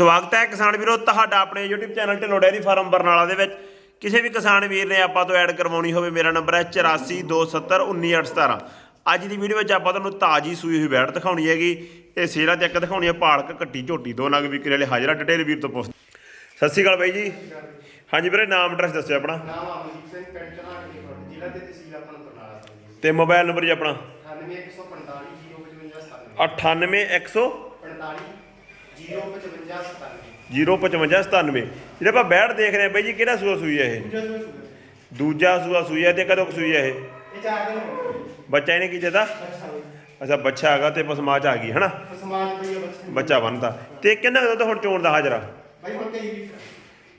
ਸਵਾਗਤ ਹੈ ਕਿਸਾਨ ਵੀਰੋ ਤੁਹਾਡਾ ਆਪਣੇ YouTube channel Dhillon dairy farm Barnala ਦੇ ਵਿੱਚ। ਕਿਸੇ ਵੀ ਕਿਸਾਨ ਵੀਰ ਨੇ ਆਪਾਂ ਤੋਂ ਐਡ ਕਰਵਾਉਣੀ ਹੋਵੇ ਮੇਰਾ ਨੰਬਰ ਹੈ 8427191817 ਅੱਜ ਦੀ ਵੀਡੀਓ ਵਿੱਚ ਆਪਾਂ ਤੁਹਾਨੂੰ ਤਾਜੀ ਸੂਈ ਹੋਈ ਬੈੜ ਦਿਖਾਉਣੀ ਹੈਗੀ। ਇਹ ਸੇਰਾ ਚੈੱਕ ਦਿਖਾਉਣੀ ਹੈ ਪਾਲਕ ਕੱਟੀ ਝੋਟੀ ਦੋ ਨਗ ਵਿਕਰੇ ਵਾਲੇ ਹਾਜ਼ਰਾ ਡਿਟੇਲ ਵੀਰ ਤੋਂ ਪੁੱਛ ਸਤਿ ਸ਼੍ਰੀ ਅਕਾਲ ਬਾਈ ਜੀ। ਹਾਂਜੀ ਵੀਰੇ ਨਾਮ ਐਡਰੈਸ ਦੱਸਿਓ ਆਪਣਾ। ਨਾਮ ਅਮਨਦੀਪ ਸਿੰਘ ਪਿੰਡ ਦੀ ਫੋਟ ਜ਼ਿਲ੍ਹਾ ਤੇ ਤਹਿਸੀਲ ਆਪਣਾ ਬਰਨਾਲਾ ਤੇ ਮੋਬਾਈਲ ਨੰਬਰ ਜੀ ਆਪਣਾ? 98145 055 98 100 45 055 05597 ਜਿਹੜੇ ਆਪਾਂ ਬੈੜ ਦੇਖ ਰਹੇ ਹਾਂ ਬਾਈ ਜੀ ਕਿਹੜਾ ਸੂਆ ਸੂਈ ਹੈ ਇਹ? ਦੂਜਾ ਸੂਆ ਸੂਈ ਹੈ ਤੇ ਕਦੋਂ ਕੁ ਸੂਈ ਹੈ ਇਹ? ਇਹ ਚਾਰ ਦਿਨ ਹੋ ਗਏ। ਬੱਚਾ ਇਹਨੇ ਕੀ ਦਿੱਤਾ? ਅੱਛਾ ਬੱਚਾ ਹੈਗਾ ਤੇ ਪਸਮਾਚ ਆ ਗਈ ਹਨਾ? ਆ ਬੱਚੇ ਬਣਦਾ। ਤੇ ਕਿੰਨਾ ਕੁ ਦੁੱਧ ਹੁਣ ਚੋਣ ਦਾ ਹਾਜ਼ਰਾ? ਬਾਈ ਹੁਣ 23 ਲੀਟਰ।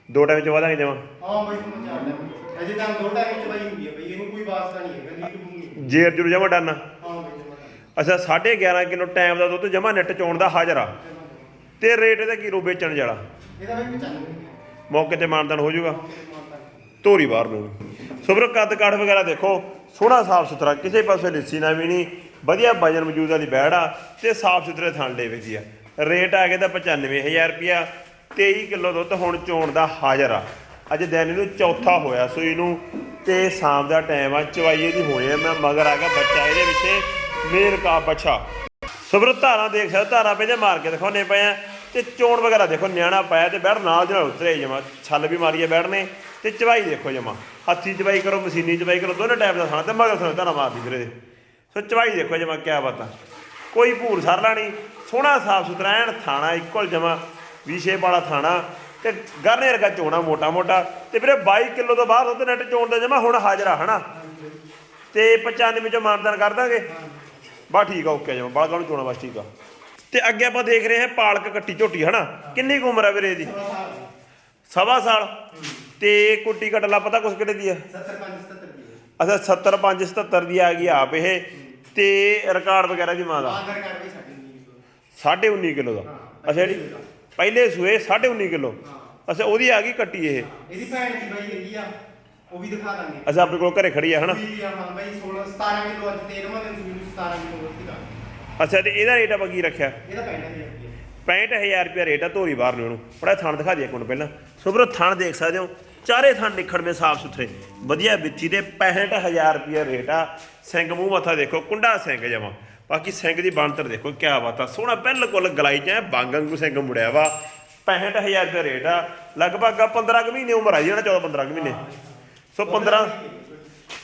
ਦੋ ਟਾਈਮ ਚ ਵਾਦਾਂਗੇ ਜਮਾ। ਹਾਂ ਬਾਈ ਹੁਣ ਚਾਰ ਦਿਨ ਅਜੇ ਤਾਂ ਦੋ ਟਾਈਮ ਚ ਬਾਈ ਹੁੰਦੀ ਹੈ ਬਈ ਇਹਨੂੰ ਕੋਈ ਵਾਸਤਾ ਨਹੀਂ ਹੈਗਾ ਜੇਰ ਜੁਰ ਜਮਾ ਡਾਨਾ। ਹਾਂ ਬਾਈ ਜਮਾ ਅੱਛਾ 11.5 ਕਿਲੋ ਟਾਈਮ ਦਾ ਦੁੱਧ ਜਮਾ ਨੈਟ ਚੋਣ ਦਾ ਹਾਜ਼ਰਾ। ਤੇ ਰੇਟ ਇਹਦਾ ਕੀ ਰੂ ਵੇਚਣ ਜਾਲਾ ਇਹਦਾ ਬਾਈ 95 ਮੌਕੇ ਤੇ ਮਾਨਦਾਨ ਹੋ ਜਾਊਗਾ। ਧੋਰੀ ਬਾਹਰ ਨੂੰ। ਸੁਬਰ ਕੱਦ ਕਾਠ ਵਗੈਰਾ ਦੇਖੋ। ਸੋਹਣਾ ਸਾਫ਼ ਸੁਥਰਾ ਕਿਸੇ ਪਾਸੇ ਲਿੱਸੀ ਨਾ ਵੀ ਨਹੀਂ ਵਧੀਆ ਵਜਨ ਮੌਜੂਦ ਵਾਲੀ ਬੈੜ ਆ ਤੇ ਸਾਫ਼ ਸੁਥਰੇ ਥਣ ਦੇ ਵਿੱਚ ਆ। ਰੇਟ ਆ ਗਿਆ ਤਾਂ 95000 ਰੁਪਿਆ 23 ਕਿਲੋ ਦੁੱਧ ਹੁਣ ਚੋਣ ਦਾ ਹਾਜ਼ਰ ਆ। ਅੱਜ ਦਿਨ ਨੂੰ ਚੌਥਾ ਹੋਇਆ ਸੂਈ ਨੂੰ ਤੇ ਸ਼ਾਮ ਦਾ ਟਾਈਮ ਆ ਚਵਾਈਏ ਦੀ ਹੋਏ ਮੈਂ ਮਗਰ ਆ ਗਿਆ ਬੱਚਾ ਇਹਦੇ ਵਿੱਚ ਮੇਲ ਕਾ ਬੱਚਾ ਸੁਬਰ ਧਾਰਾਂ ਦੇਖ ਸਕਦੇ ਧਾਰਾਂ ਪੇ ਜੇ ਮਾਰ ਕੇ ਦਿਖਾਉਣੇ ਪਏ ਆ। ਤੇ ਚੋਣ ਵਗੈਰਾ ਦੇਖੋ, ਨਿਆਣਾ ਪਾਇਆ ਤੇ ਬੈਠ, ਨਾਲ ਜਿਹੜਾ ਉਤਰੇ ਜਮਾ। ਛੱਲ ਵੀ ਮਾਰੀਏ ਆ ਬੈੜ ਨੇ ਤੇ ਚਵਾਈ ਦੇਖੋ ਜਮਾ। ਹੱਥੀ ਚਵਾਈ ਕਰੋ, ਮਸ਼ੀਨੀ ਚਵਾਈ ਕਰੋ, ਦੋਨੇ ਟਾਈਪ ਦਾ ਖਾਣਾ ਤੇ ਮਗਰ ਸੁਣੋ ਧਾਰਾ ਮਾਰਦੀ ਫਿਰ ਇਹਦੇ ਸੋ ਚਵਾਈ ਦੇਖੋ ਜਮਾ, ਕਿਆ ਬਾਤਾਂ ਕੋਈ ਭੂਰ ਸਰਲਾ ਨਹੀਂ। ਸੋਹਣਾ, ਸਾਫ਼ ਸੁਥਰਾ, ਐਨ ਥਾਣਾ ਇੱਕਲ ਜਮਾ, ਵੀਸ਼ੇ ਵਾਲਾ ਥਾਣਾ। ਤੇ ਗਰਨੇ ਵਰਗਾ ਚੋਣਾ ਮੋਟਾ ਮੋਟਾ। ਤੇ ਵੀਰੇ 22 ਕਿਲੋ ਤੋਂ ਬਾਅਦ ਉਹਦੇ ਨੈਟ ਚੋਣ ਦਾ ਜਮਾ, ਹੁਣ ਹਾਜ਼ਰਾ ਹਨਾ? ਤੇ 95 ਚੋਂ ਮਾਨਦਾਨ ਕਰ ਦਾਂਗੇ। ਬਾ ਠੀਕ ਆ, ਓਕੇ ਜਮਾ। ਬਾਲਕਾਂ ਨੂੰ ਚੋਣਾ ਬਸ ਠੀਕ ਆ। ਤੇ ਅੱਗੇ ਆਪਾਂ ਦੇਖ ਰਹੇ ਹਾਂ ਪਾਲਕ ਕੱਟੀ ਝੋਟੀ, ਹਨਾ? ਕਿੰਨੀ ਕੁ ਉਮਰ ਆ ਵੀਰੇ ਇਹਦੀ? ਸਵਾ ਸਾਲ? ਤੇ ਕੁੱਟੀ ਕਟਲਾ ਪਤਾ ਕੁਛ ਕਿਹੜੇ ਦੀ ਆ? 75 77 ਦੀ ਅੱਛਾ 70 5 77 ਦੀ ਆ ਗਈ ਆਪ ਇਹ। ਤੇ ਰਿਕਾਰਡ ਵਗੈਰਾ ਦੀ ਮਾਂ ਦਾ? ਸਾਢੇ ਕਾਰਡ ਵੀ ਸਾਡੇ ਨਹੀਂ 19.5 ਕਿਲੋ ਦਾ। ਅੱਛਾ ਜੀ ਪਹਿਲੇ ਸੂਏ 19.5 ਕਿਲੋ। ਅੱਛਾ, ਉਹਦੀ ਆ ਗਈ ਕੱਟੀ ਇਹ। ਇਹਦੀ ਭੈਣ ਦੀ ਬਾਈ ਹੈਗੀ ਆ ਉਹ ਵੀ ਦਿਖਾ ਦਾਂਗੇ ਅੱਛਾ, ਆਪਣੇ ਕੋਲ ਘਰੇ ਖੜੀ ਆ, ਹਨਾ? ਹਾਂ ਬਾਈ 16 17 ਕਿਲੋ ਅੱਜ 13ਵਾਂ ਦਿਨ 17 ਕਿਲੋ ਰੋਟੀ ਅੱਛਾ ਤੇ ਇਹਦਾ ਰੇਟ ਆਪਾਂ ਕੀ ਰੱਖਿਆ? ਇਹਦਾ ਪੈਣਾ ਹੈ 65000 ਰੁਪਏ ਰੇਟ ਆ ਧੋਰੀ ਬਾਹਰ ਨੂੰ ਉਹਨੂੰ ਬੜਾ ਥਣ ਦਿਖਾ ਦੇ ਇੱਕ ਮਿੰਟ ਪਹਿਲਾਂ। ਸੁਬਰੋ ਥਣ ਦੇਖ ਸਕਦੇ ਹੋ। ਚਾਰੇ ਥਣ ਨਿਖੜਵੇਂ ਸਾਫ਼ ਸੁਥਰੇ। ਵਧੀਆ ਵਿੱਥੀ ਦੇ 65000 ਰੁਪਏ ਰੇਟ ਆ। ਸਿੰਘ ਮੂੰਹ ਮੱਥਾ ਦੇਖੋ ਕੁੰਡਾ ਸਿੰਘ ਜਮਾ। ਬਾਕੀ ਸਿੰਘ ਦੀ ਬਣਤਰ ਦੇਖੋ ਕਿਆ ਬਾਤ। ਆ ਸੋਹਣਾ ਬਿਲਕੁਲ ਗਲਾਈ ਚ ਬੰਗ ਵਾਂਗੂ ਸਿੰਘ ਮੁੜਿਆ ਵਾ। 65000 ਰੁਪਏ ਰੇਟ ਆ। ਲਗਭਗ ਆ 15 ਕੁ ਮਹੀਨੇ ਉਮਰ ਆ ਜੀ ਨਾ 14 15 ਕੁ ਮਹੀਨੇ। ਸੋ 15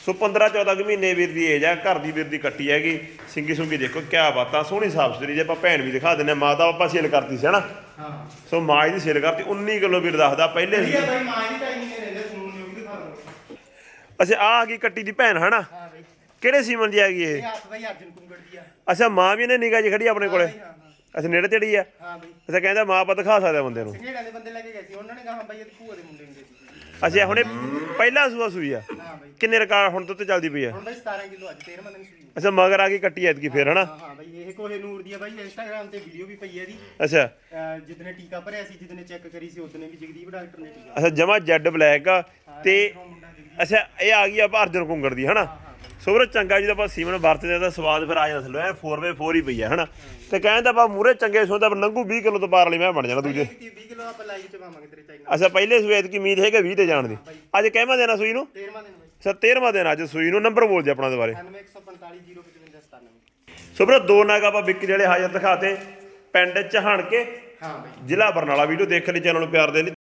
ਸੋ 15 14 ਕੁ ਮਹੀਨੇ ਵੀਰ ਦੀ ਏਜ ਆ ਘਰ ਦੀ ਵੀਰ ਦੀ ਕੱਟੀ ਹੈਗੀ। ਸਿੰਗੀ ਸੁੰਗੀ ਦੇਖੋ ਕਿਆ ਬਾਤਾਂ ਸੋਹਣੀ ਸਾਫ਼ ਸੁਥਰੀ ਜੇ ਆਪਾਂ ਭੈਣ ਵੀ ਦਿਖਾ ਦਿੰਨੇ ਮਾਂ ਦਾ ਆਪਾਂ ਸੇਲ ਕਰਤੀ ਸੀ ਹਨਾ? ਹਾਂ। ਸੋ ਮਾਂ ਇਹਦੀ ਸੇਲ ਕਰਤੀ 19 ਕਿਲੋ ਵੀਰ ਦੱਸਦਾ ਪਹਿਲੇ ਵਧੀਆ ਬਾਈ ਮਾਂ ਦੀ ਟਾਈਮ ਨਹੀਂ ਰਹਿੰਦੇ ਸੁਣਨ ਨੂੰ ਵੀ ਦਿਖਾ ਦੋ ਅੱਛਾ ਆ ਆ ਗਈ ਕੱਟੀ ਦੀ ਭੈਣ ਹਨਾ? ਹਾਂ ਬਾਈ। ਕਿਹੜੇ ਸੀਮਨ ਦੀ ਆ ਗਈ ਇਹ? ਇਹ ਹੱਥ ਬਾਈ ਅਰਜਨ ਕੁੰਗੜ ਦੀ ਆ। ਅੱਛਾ ਮਾਂ ਵੀ ਇਹਨੇ ਨਿਗਾਹ ਜੀ ਖੜੀ ਆਪਣੇ ਕੋਲੇ? ਹਾਂ। ਅੱਛਾ ਨੇੜੇ ਤੇੜੀ ਆ। ਹਾਂ ਬਾਈ। ਅੱਛਾ ਕਹਿੰਦਾ ਮਾਂ ਆਪਾਂ ਦਿਖਾ ਸਕਦਾ ਬੰਦੇ ਨੂੰ। ਸਿੰਘੇੜਾਂ ਦੇ ਬੰਦੇ ਲੈ ਕੇ ਗਏ ਸੀ। ਉਹਨਾਂ ਨੇ ਕਹਾ ਬਾਈ ਇਹ ਭੂਆ ਦੇ ਮੁੰਡੇ ਹੁੰਦੇ ਸੀ। ਅੱਛਾ ਹੁਣੇ ਪਹਿਲਾ ਸੂਆ ਸੂਈ ਆ। ਹਾਂ ਬਾਈ। ਕਿੰਨੇ ਰਿਕਾਰਡ ਹੁਣ ਤੋਂ ਤੇ ਚੱਲਦੀ ਪਈ ਆ? ਹੁਣ ਬਾਈ 17 ਕਿਲੋ ਅੱਜ 13ਵਾਂ ਦਿਨ ਸੀ ਅੱਛਾ ਮਗਰ ਆ ਗਈ ਕੱਟੀ ਐਤਕੀ ਫੇਰ ਹਨਾ? ਹਾਂ ਹਾਂ ਬਾਈ ਇਹ ਕੋਹੇ ਨੂਰ ਦੀ ਆ ਬਾਈ ਇੰਸਟਾਗ੍ਰam ਤੇ ਵੀਡੀਓ ਵੀ ਪਈ ਹੈ ਇਹਦੀ। ਅੱਛਾ। ਅਹ ਜਿੱਦਣੇ ਟੀਕਾ ਭਰਿਆ ਸੀ ਜਿੱਦਣੇ ਚੈੱਕ ਕਰੀ ਸੀ ਉਦਣੇ ਵੀ ਜਗਦੀਪ ਡਾਕਟਰ ਨੇ ਟੀਕਾ ਅੱਛਾ ਜਮਾ ਜੈਡ ਬਲੈਕ ਆ ਤੇ ਅੱਛਾ ਇਹ ਆ ਗਈ ਆ ਅਰਜਨ ਕੁੰਗੜ ਦੀ ਹਨਾ? ਸੋਬਰ ਚੰਗਾ ਜੀ ਦਾ ਆਪਾਂ ਸੀਮਨ ਵਰਤਦੇ ਤਾਂ ਸਵਾਦ ਫਿਰ ਆ ਜਾਂਦਾ ਐ 4x4 ਹੀ ਪਈ ਆ ਹਨਾ? ਤੇ ਕਹਿੰਦਾ ਆਪਾਂ ਮੂਰੇ ਚੰਗੇ ਸੋਦਾ ਨੰਗੂ 20 ਕਿਲੋ ਤੋਂ ਪਾਰ ਵਾਲੀ ਮੈਂ ਬਣ ਜਾਣਾ ਦੂਜੇ। 20 ਕਿਲੋ ਆਪਾਂ ਲਾਈਵ ਚ ਪਾਵਾਂਗੇ ਤੇਰੇ ਚਾਈਨਾ। ਅੱਛਾ ਪਹਿਲੇ ਸੂਏ ਦੀ ਉਮੀਦ ਹੈਗਾ 20 ਤੇ ਜਾਣ ਦੀ। ਅੱਜ ਕਹਿਵਾਂ ਦੇਣਾ ਸੂਈ ਨੂੰ? 13ਵਾਂ ਦਿਨ ਅੱਛਾ 13ਵਾਂ ਦਿਨ ਅੱਜ ਸੂਈ ਨੂੰ। ਨੰਬਰ ਬੋਲ ਦੇ ਆਪਣਾ ਦੁਬਾਰੇ 9145 055 97 ਸੋਬਰ ਦੋ ਨਾਗ ਆਪਾਂ ਵਿਕਰੀ ਵਾਲੇ ਹਾਜ਼ਰ ਦਿਖਾਤੇ। ਪਿੰਡ ਚਹਾਣ ਕੇ ਹਾਂ ਬਾਈ। ਜ਼ਿਲ੍ਹਾ ਬਰਨਾਲਾ। ਵੀਡੀਓ ਦੇਖਣ ਲਈ ਚੈਨਲ ਨੂੰ ਪਿਆਰ ਦੇ ਲਈ।